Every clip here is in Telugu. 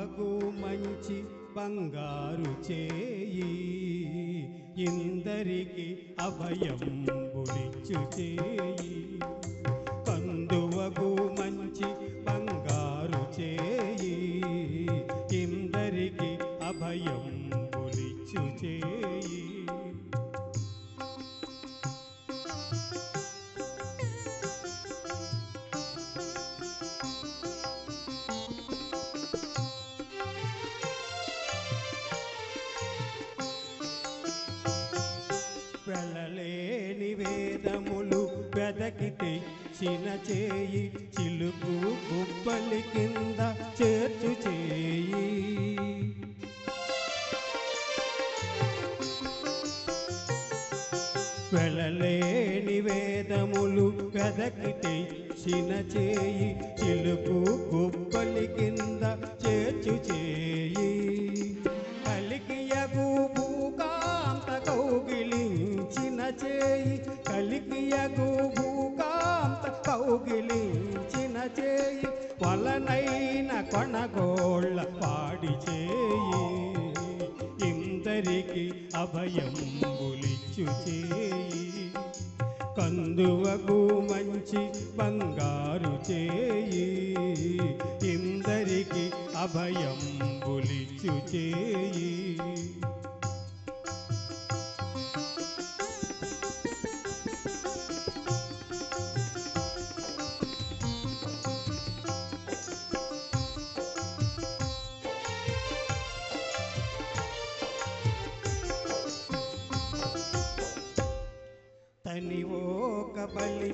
కందువగు మంచి బంగారు చేయి ఇందరికి అభయం బులిచ్చు చేయి కందువగు మంచి బంగారు చేయి ఇందరికి అభయం బులిచ్చు చేయి. వెదకి తెచ్చిన చేయి చిలుకు గుబ్బలి కింద చేర్చు చేయి. వెళ్ళలేని వేదములు వెదకి తెచ్చిన చేయి చిలుకు గుబ్బలి కింద చేర్చు చేయి. కలికియగు భూకాంత కౌగిలించిన చేయి కలికియగు భూకాంత కౌగిలించిన చేయి వలనైన కొనగోళ్ళ పాడి చేయి. ఇందరికి అభయం బులిచ్చు చేయి. కందువకు మంచి బంగారు చేయి. ఇందరికి అభయం బులిచ్చు చేయి.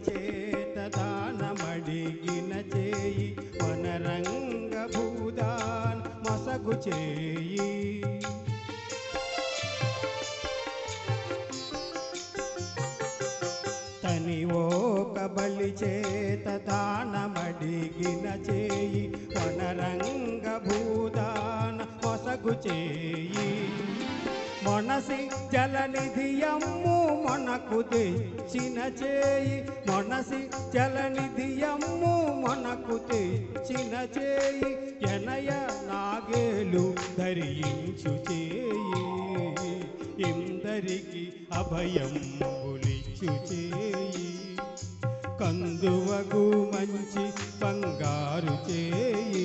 చేత దానమడిగిన చేయి వనరంగ భూదాన్ మసగు చేయి. తని ఓక బలి చేత దానమడిగిన చేయి వనరంగ భూదాన మసగు చేయి. మనసి జలనిధియమ్ము మనకు తెచ్చిన చేయి. మనసి జలనిధియమ్ము మనకు తెచ్చిన చేయి. ఎనయ నాగేలు ధరించు చేయి. ఇందరికి అభయం బులిచ్చు చేయి. కందువగు మంచి బంగారు చేయి.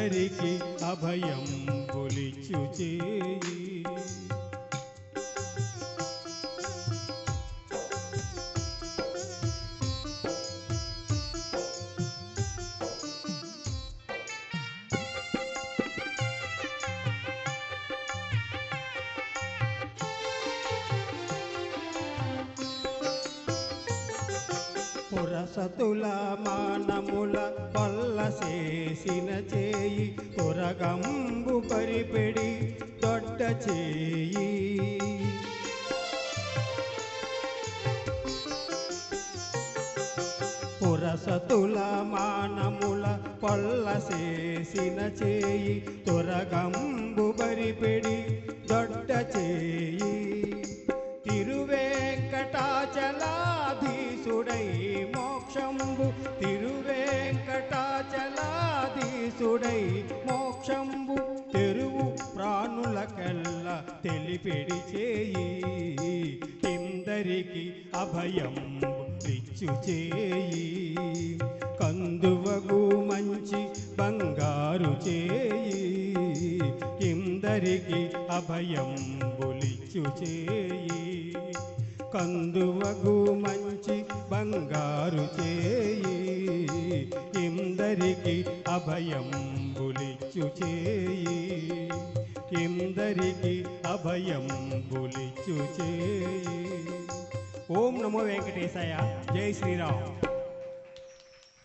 ఇందరికి అభయం బొలిచ్చు పురసతుల మానముల పల్ల చేసిన చేయి పురగంబు పరిపెడి దొడ్డ చేయి. పురసతుల మానముల పల్ల చేసిన చేయి తురగంబు బరిపెడి దొడ్డ చేయి. తిరువేంకటాచలాధీసుడై మోక్షంబు తిరువేంకటాచలాధీసుడై మోక్షంబు తెరువు ప్రాణులకెల్ల తెలిపిడి చేయి. ఇందరికి అభయం ఇచ్చు చేయి. కందువగు మంచి బంగారు చేయి. ఇందరికి అభయం బులిచ్చు చేయి. కందువగు మంచి బంగారు చేయి ఇందరికి అభయం బులిచ్చు చేయి ఇందరికి అభయం బులిచ్చు చేయి. ఓం నమో వెంకటేశాయ జై శ్రీరామ్.